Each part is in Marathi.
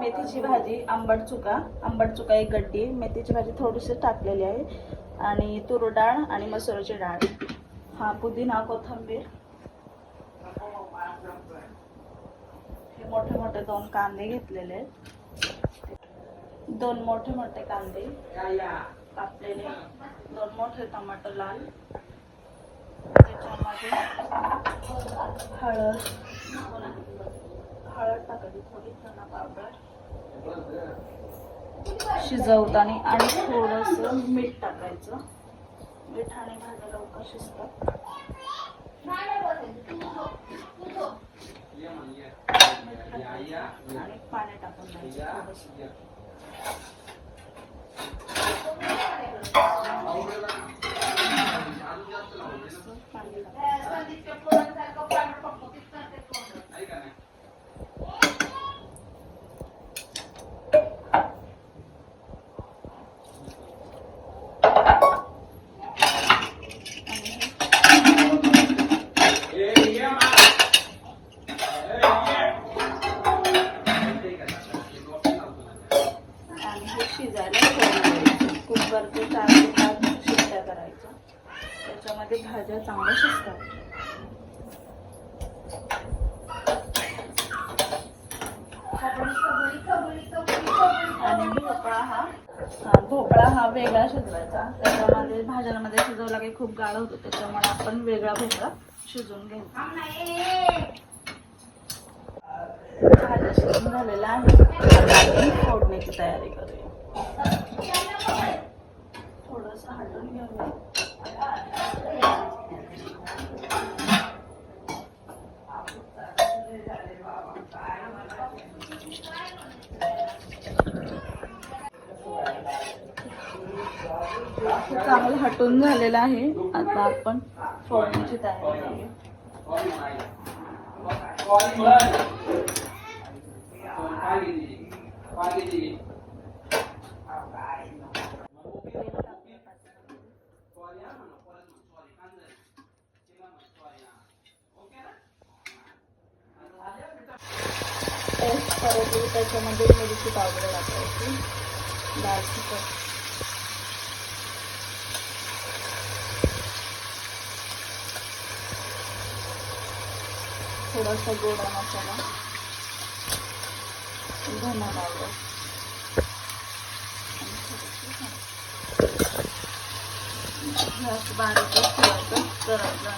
मेथीची भाजी आंबट चुका. आंबट चुका एक गड्डी. मेथीची भाजी थोडीशी टाकलेली आहे. आणि तूर डाळ आणि मसुराची डाळ. हा पुदिना कोथिंबीर. हे मोठे मोठे दोन कांदे घेतलेले आहेत. दोन मोठे मोठे कांदे. कापलेले. दोन मोठे टमाटर लाल. त्याच्यामध्ये हळद हळद टाकायची थोडी धना पावडर शिजवताना आणि थोडंसं मीठ टाकायचं. मिठाने भाज्या लवकर शिजतात मीठ आणि पाणी टाकून द्यायचं द्यायचं चार ते पाच शिट्ट्या करायच्या. त्याच्यामध्ये भाज्या चांगल्या शिजतात. आणि भोपळा हा भोपळा हा वेगळा शिजवायचा. त्याच्यामध्ये भाज्यांमध्ये शिजवला काही खूप गाळ होतो त्याच्यामुळे आपण वेगळा भोपळा शिजवून घेऊ. भाज्या शिजून झालेल्या आहे फोडण्याची तयारी करूया थोडंसं हटून घेऊया हे चांगलं हटून झालेलं आहे. आता आपण फोडणीची तयारी करूया. पेस्ट करायची त्याच्यामध्ये मिरची पावडर टाकायची लाल तिखट थोडासा गोडा मसाला धना पावडर आणि थोडीशी हळद. हे असं बारीक ठेवायचं करायचं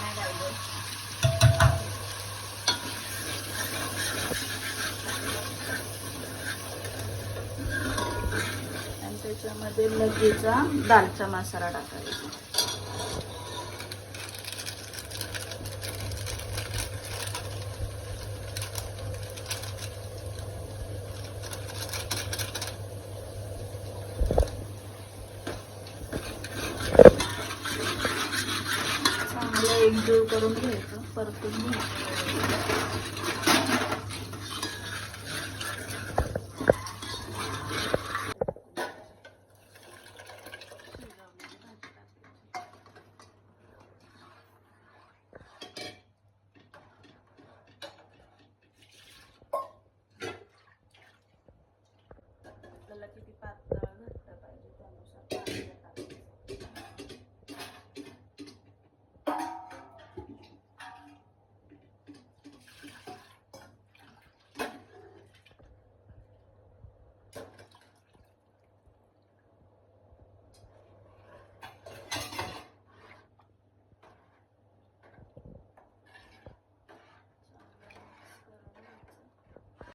त्याच्यामध्ये लगेचा दालचा मसाला टाकायचा. चांगलं एकजीव करून घ्यायचं परतून घ्यायचं. Lola Kitty Pat